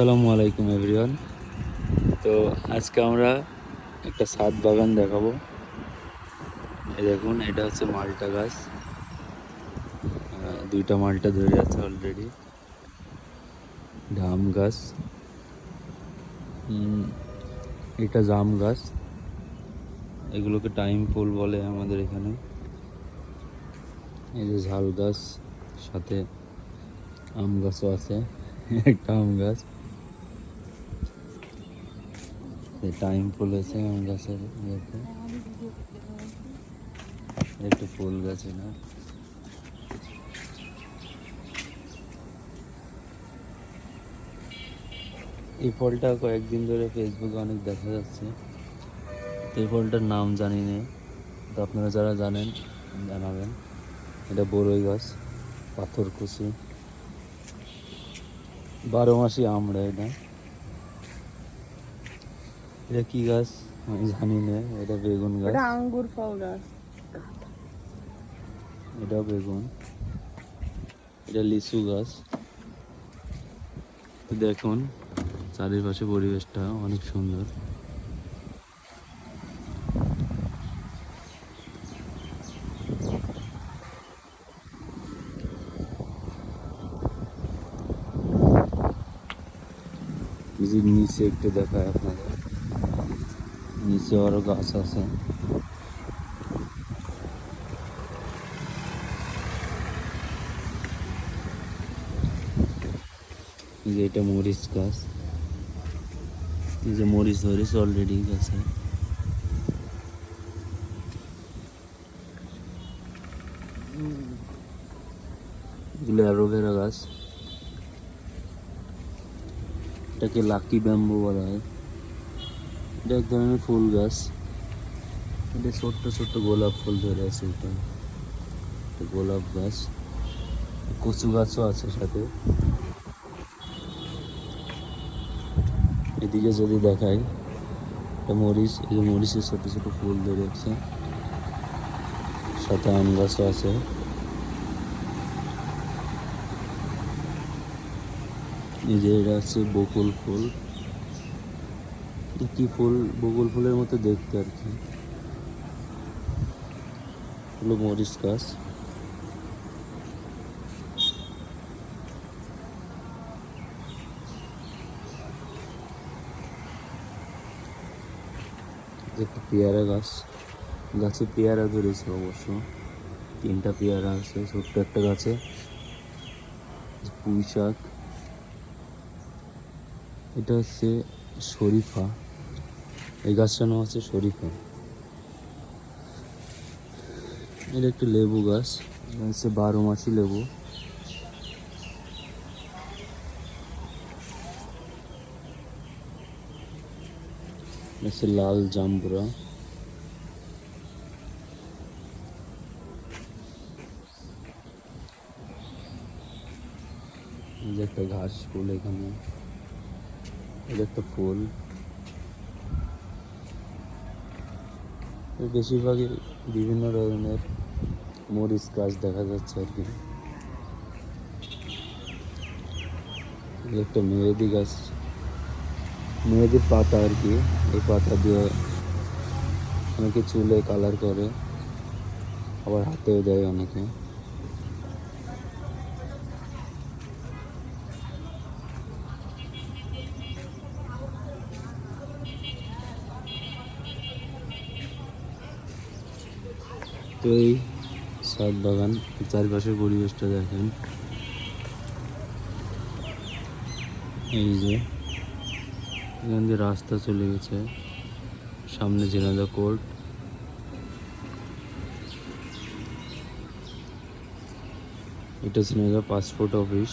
আসসালামু আলাইকুম এভরিওয়ান তো আজকে আমরা একটা সাত বাগান দেখাবো। দেখুন, এটা হচ্ছে মালটা গাছ। দুইটা মালটা ধরে আছে অলরেডি ধাম গাছ। এটা জাম গাছ। এগুলোকে টাইম ফুল বলে আমাদের এখানে। এই যে ঝাল গাছ, সাথে আম গাছও আছে। একটা আম গাছ। টাইম ফুল আছে আম গাছের ইয়েতে একটু ফুল গাছ না এই ফলটা কয়েকদিন ধরে ফেসবুকে অনেক দেখা যাচ্ছে এই ফলটার নাম জানি না তো আপনারা যারা জানেন জানাবেন এটা বড়ই গাছ পাথর পাথরকুচি বারো মাসি আমরা এটা এটা কি গাছ আমি জানি না এটা বেগুন গাছ। এটা আঙ্গুর ফল গাছ। এটা বেগুন। এটা লিচু গাছ। দেখুন চারিপাশে পরিবেশটা অনেক সুন্দর। নিচে একটু দেখায় আপনাদের। নিচে আরও গাছ আছে যে এটা মরিচ গাছ এই যে মরিচ ধরেছে অলরেডি গাছে এগুলো অ্যালোভেরা গাছ এটাকে লাকি ব্যাম্বু বলা হয় এটা এক ধরনের ফুল গাছ। এটা ছোট্ট ছোট্ট গোলাপ ফুল ধরে আছে এটা গোলাপ গাছ। কচু গাছও আছে সাথে। এদিকে যদি দেখাই মরিচ, এই যে মরিচের ছোট ছোট ফুল ধরে আছে। সাথে আম গাছও আছে। এই যে এটা হচ্ছে বকুল ফুল। কি ফুল বকুল ফুলের মতো দেখতে আর কি। হলো মরিচ গাছ। একটা পেয়ারা গাছ। গাছে পেয়ারা ধরেছে অবশ্য। তিনটা পেয়ারা আছে, ছোট্ট একটা গাছে। পুঁই শাক এটা হচ্ছে শরীফা। এই গাছটার নাম হচ্ছে শরীফা। এটা একটা লেবু গাছ হচ্ছে বারো মাসি লেবু হচ্ছে লাল জাম্বুরা। একটা ঘাস ফুল এখানে। এটা একটা ফুল। বেশিরভাগই বিভিন্ন ধরনের মরিচ গাছ দেখা যাচ্ছে আর কি। একটা মেহেদি গাছ। মেহেদির পাতা আর কি, এই পাতা দিয়ে অনেকে চুলে কালার করে, আবার হাতেও দেয় অনেকে। তো এই সাত বাগান চারপাশের পরিবেশটা দেখেন। এই যে, এখান দিয়ে রাস্তা চলে গেছে। সামনে জেনাদা কোর্ট। এটা জেনাদা পাসপোর্ট অফিস।